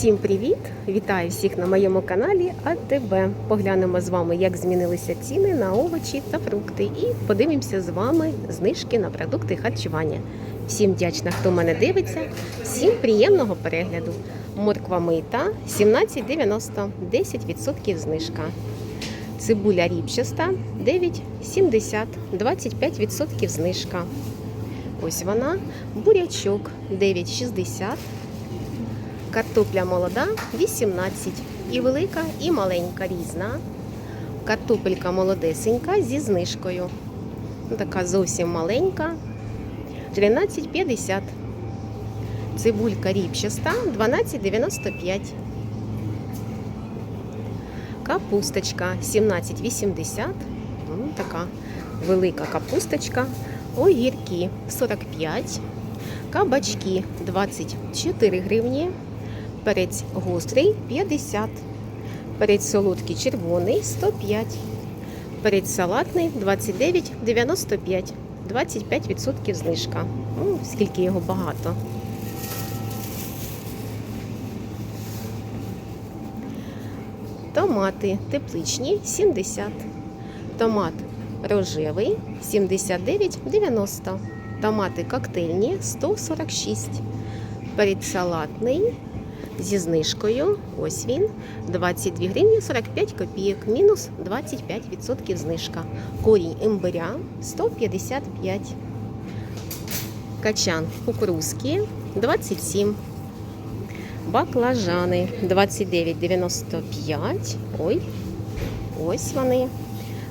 Всім привіт! Вітаю всіх на моєму каналі АТБ. Поглянемо з вами, як змінилися ціни на овочі та фрукти. І подивимося з вами знижки на продукти харчування. Всім вдячна, хто мене дивиться. Всім приємного перегляду. Морква мита 17,90, 10% знижка. Цибуля ріпчаста 9,70, 25% знижка. Ось вона. Бурячок 9,60. Картопля молода 18. І велика, і маленька різна. Картопелька молодесенька зі знижкою. Ну, Така зовсім маленька. 13,50. Цибулька ріпчаста 12,95. Капусточка 17,80. Ну, Така велика капусточка. Огірки 45. Кабачки 24 гривні. Перець гострий 50. Перець солодкий червоний 105. Перець салатний 29,95. 25% знижка. Ну, скільки його багато. Томати тепличні 70. Томат рожевий 79,90. Томати коктейльні 146. Перець салатний зі знижкою. Ось він. 22 гривні 45 копійок, мінус 25% знижка. Корінь імбиря 155. Качан кукурузки 27. Баклажани 29,95. Ой, ось вони.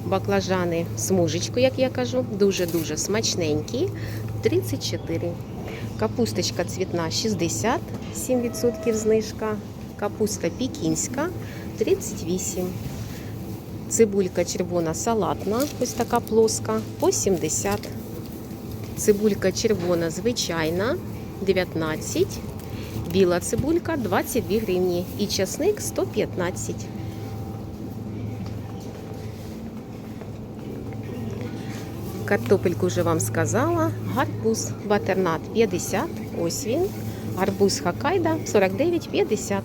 Баклажани смужечку, як я кажу, дуже-дуже смачненькі. 34. Капусточка цвітна 60, 7% знижка. Капуста пікінська 38. Цибулька червона салатна, ось така плоска, по 70. Цибулька червона звичайна 19. Біла цибулька 22 гривні. І часник 115. Картопельку вже вам сказала. Гарбуз батернат 50. Ось він. Гарбуз Хакайда 49,50.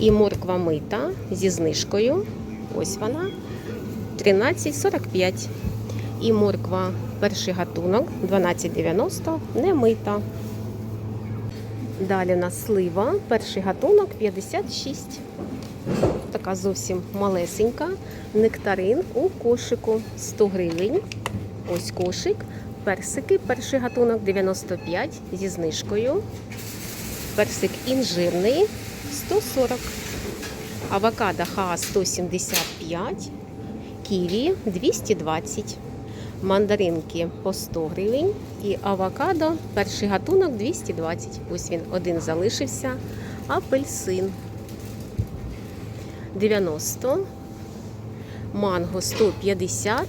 І морква мита зі знижкою. Ось вона. 13,45. І морква перший гатунок 12,90 не мита. Далі у нас слива, перший гатунок 56. Така зовсім малесенька. Нектарин у кошику 100 гривень. Ось кошик. Персики, перший гатунок 95 зі знижкою. Персик інжирний 140. Авокадо ха 175. Ківі 220. Мандаринки по 100 гривень. І авокадо, перший гатунок 220. Ось він один залишився. Апельсин 90, манго 150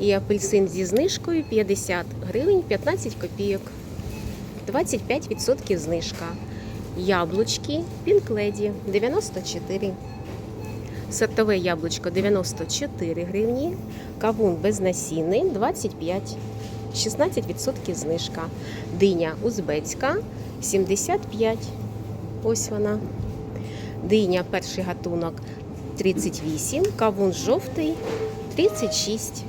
і апельсин зі знижкою 50 гривень 15 копійок. 25% знижка. Яблучки пінкледі 94. Сортове яблучко 94 гривні. Кавун безнасінний 25. 16% знижка. Диня узбецька 75. Ось вона. Диня перший гатунок 38, кавун жовтий 36.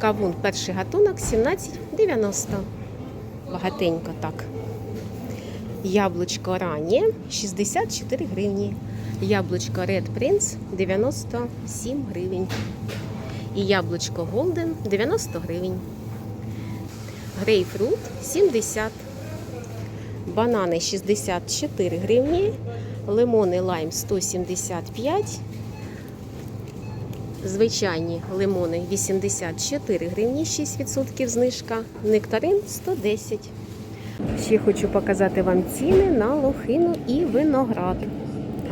Кавун перший гатунок 17,90. Багатенько так. Яблучко раннє 64 гривні. Яблучко Red Prince 97 гривень. І яблучко Golden 90 гривень. Грейпфрут 70. Банани 64 гривні. Лимони лайм 175. Звичайні лимони 84 гривні, 6% знижка. Нектарин 110. Ще хочу показати вам ціни на лохину і виноград.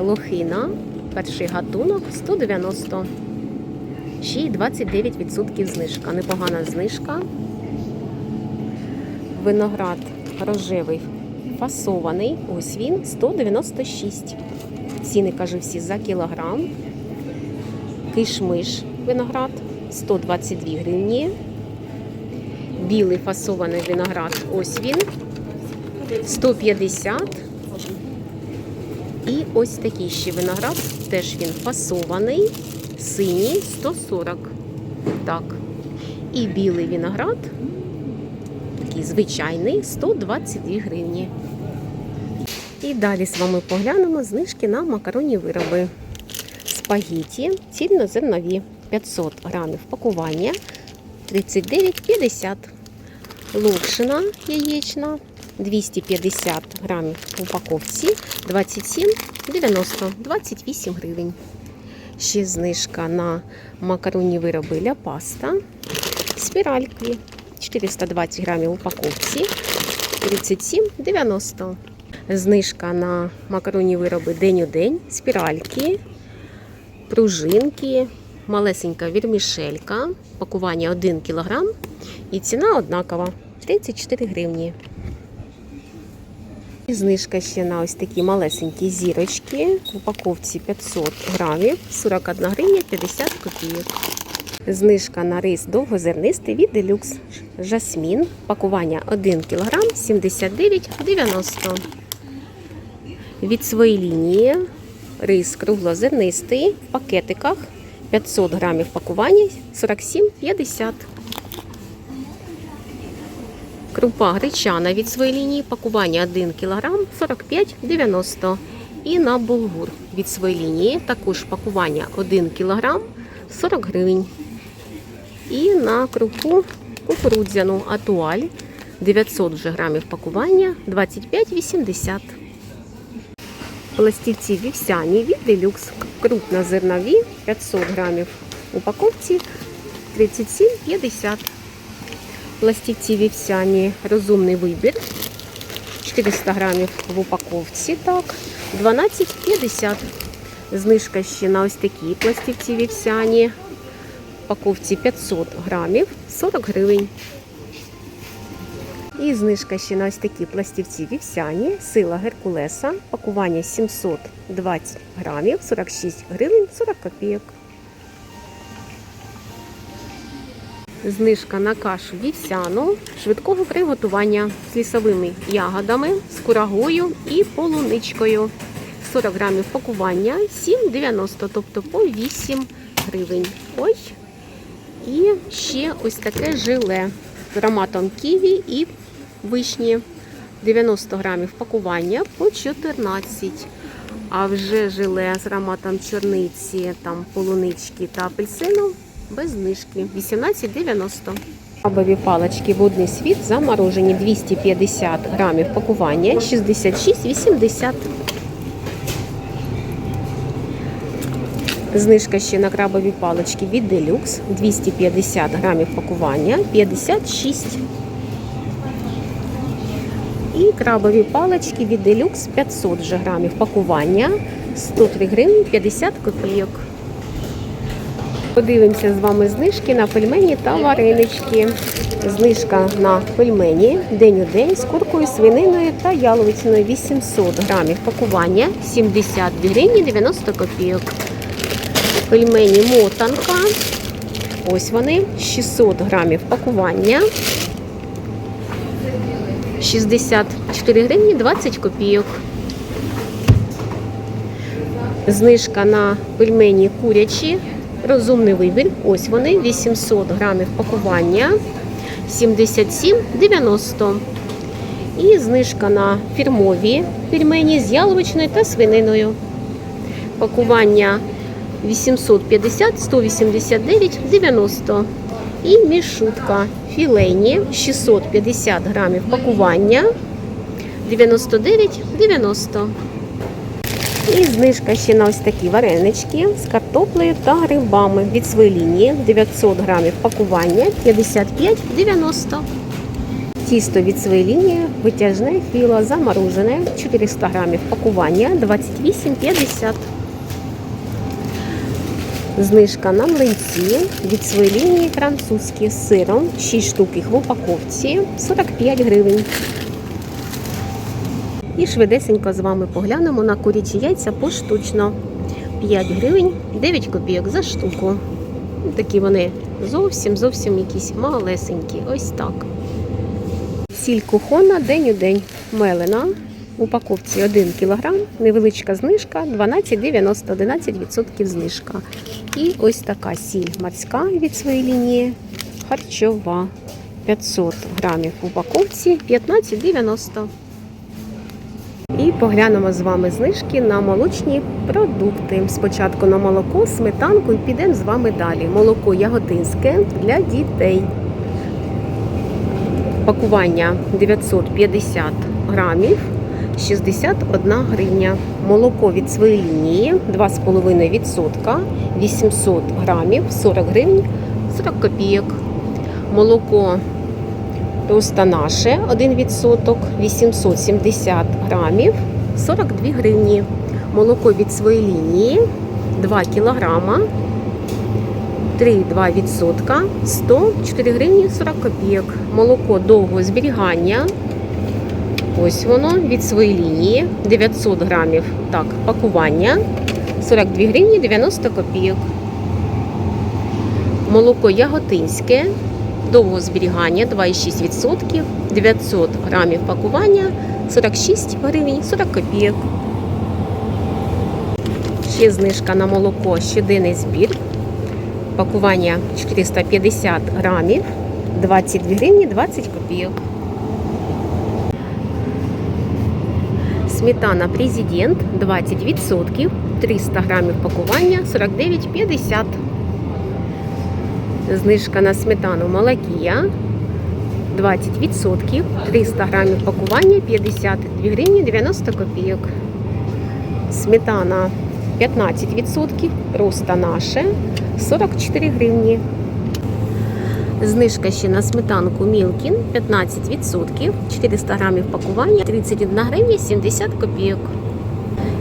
Лохина, перший гатунок 190. Ще й 29% знижка. Непогана знижка. Виноград рожевий фасований. Ось він 196. Ціни, кажу, всі за кілограм. Кишмиш виноград 122 гривні. Білий фасований виноград. Ось він. 150. І ось такий ще виноград, теж він фасований, синій 140. Так. І білий виноград, такий звичайний, 122 гривні. І далі з вами поглянемо знижки на макаронні вироби. Спагіті цільнозернові 500 грамів пакування 39,50. Локшина яєчна 250 грамів в упаковці 27,90 28 гривень. Ще знижка на макаронні вироби для паста. Спіральки 420 грамів упаковці 37,90. Знижка на макаронні вироби день у день, спіральки, пружинки, малесенька вірмішелька, пакування 1 кг і ціна однакова 34 гривні. І знижка ще на ось такі малесенькі зірочки в упаковці 500 грамів, 41 гривня 50 копійок. Знижка на рис довгозернистий від Deluxe Жасмін. Пакування 1 кг 79,90. Від своєї лінії рис круглозернистий в пакетиках 500 грамів пакування 47,50. Крупа гречана від своєї лінії, пакування 1 кг 45,90. І на булгур від своєї лінії, також пакування 1 кг 40 гривень. І на крупу кукурудзяну атуаль 900 вже грамів пакування 25,80. Пластівці вівсяні від Deluxe крупнозернові 500 грамів упаковці 37,50. Пластівці вівсяні розумний вибір 400 грамів в упаковці, так, 12,50. Знижка ще на ось такі пластівці вівсяні. Упаковці 500 грамів 40 гривень. І знижка ще на ось такі пластівці вівсяні, сила Геркулеса, пакування 720 грамів, 46 гривень 40 копійок. Знижка на кашу вівсяну швидкого приготування з лісовими ягодами, з курагою і полуничкою. 40 грамів пакування 7,90, тобто по 8 гривень. Ой. І ще ось таке желе з ароматом ківі і вишні. 90 грамів пакування по 14. А вже желе з ароматом чорниці, там полунички та апельсину без знижки 18,90. Крабові палички водний світ заморожені 250 грамів пакування 66,80. Знижка ще на крабові палички від Deluxe 250 грамів пакування 56. І крабові палички від Deluxe 500 же грамів пакування 103 гривні 50 копійок. Подивимося з вами знижки на пельмені та варенички. Знижка на пельмені день у день з куркою, свининою та яловичиною 800 грамів пакування 72 гривні 90 копійок. Пельмені мотанка. Ось вони 600 грамів пакування. 64 гривні 20 копійок. Знижка на пельмені курячі. Розумний вибір. Ось вони 800 грамів пакування 77,90. І знижка на фірмові пельмені з яловичною та свининою. Пакування 850 189 90. І мішутка філейні 650 грамів пакування 99,90. І знижка ще на ось такі варенички з картоплею та грибами від своєї лінії 900 грамів пакування 55,90. Тісто від своєї лінії витяжне філо заморожене 400 грамів пакування 28,50. Знижка на млинці від своєї лінії французькі з сиром 6 штук їх в упаковці 45 гривень. І швидесенько з вами поглянемо на курячі яйця поштучно. 5 гривень 9 копійок за штуку. Такі вони зовсім зовсім якісь малесенькі. Ось так. Сіль кухонна день у день мелена. Упаковці 1 кг, невеличка знижка 12,90, 11% знижка. І ось така сіль морська від своєї лінії, харчова. 500 грамів в упаковці 15,90. І поглянемо з вами знижки на молочні продукти. Спочатку на молоко, сметанку і підемо з вами далі. Молоко яготинське для дітей. Пакування 950 грамів, 61 гривня. Молоко від своєї лінії 2,5%, 800 грамів, 40 гривень, 40 копійок. Молоко Просто наше 1%, 870 грамів, 42 гривні. Молоко від своєї лінії 2 кілограма, 3,2%, 104 гривні 40 копійок. Молоко довгого зберігання. Ось воно від своєї лінії 900 грамів. Так, пакування 42 гривні 90 копійок. Молоко яготинське довгого зберігання 2,6%, 900 грамів пакування 46 гривень 40 копійок. Ще знижка на молоко щоденний збір. Пакування 450 грамів 22 гривні 20 копійок. Сметана Президент 20%, 300 грамів пакування 49,50. Знижка на сметану Малакія 20%, 300 грамів пакування 52 гривні 90 копійок. Сметана 15%, просто наше 44 гривні. Знижка ще на сметанку Мілкін 15%, 400 грамів пакування 31 гривня 70 копійок.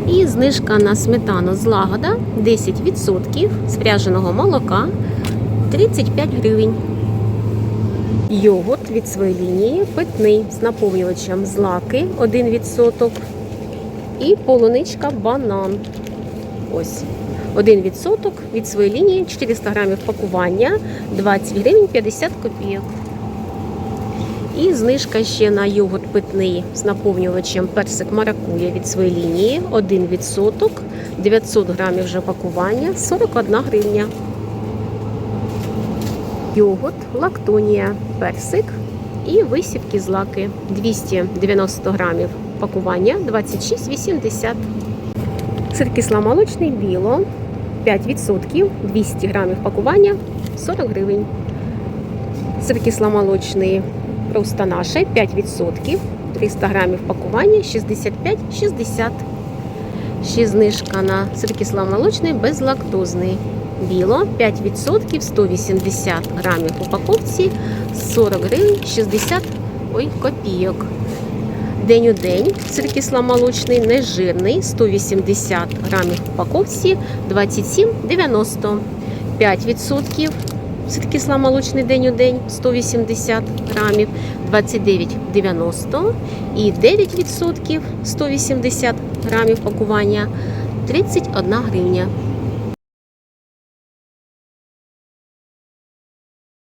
І знижка на сметану злагода 10% спряженого молока 35 гривень. Йогурт від своєї лінії питний з наповнювачем злаки 1%. І полуничка банан. Ось. 1% від своєї лінії 400 грамів пакування 20 гривень 50 копійок. І знижка ще на йогурт питний з наповнювачем персик маракуя від своєї лінії 1%. 900 грамів вже пакування 41 гривня йогурт, лактонія, персик і висівки злаки 290 грамів пакування 26,80. Сир кисломолочний біло 5%, 200 грамів пакування 40 гривень. Сир кисломолочний просто наше 5%, 300 грамів пакування 65,60. Ще знижка на сир кисломолочний безлактозний. Біло 5%, 180 грамів упаковці, 40 гривень 60 ой, копійок. День у день сир кисломолочний, нежирний, 180 грамів в упаковці, 27,90. 5% сир кисломолочний день у день, 180 грамів, 29,90. І 9% 180 грамів пакування, 31 гривня.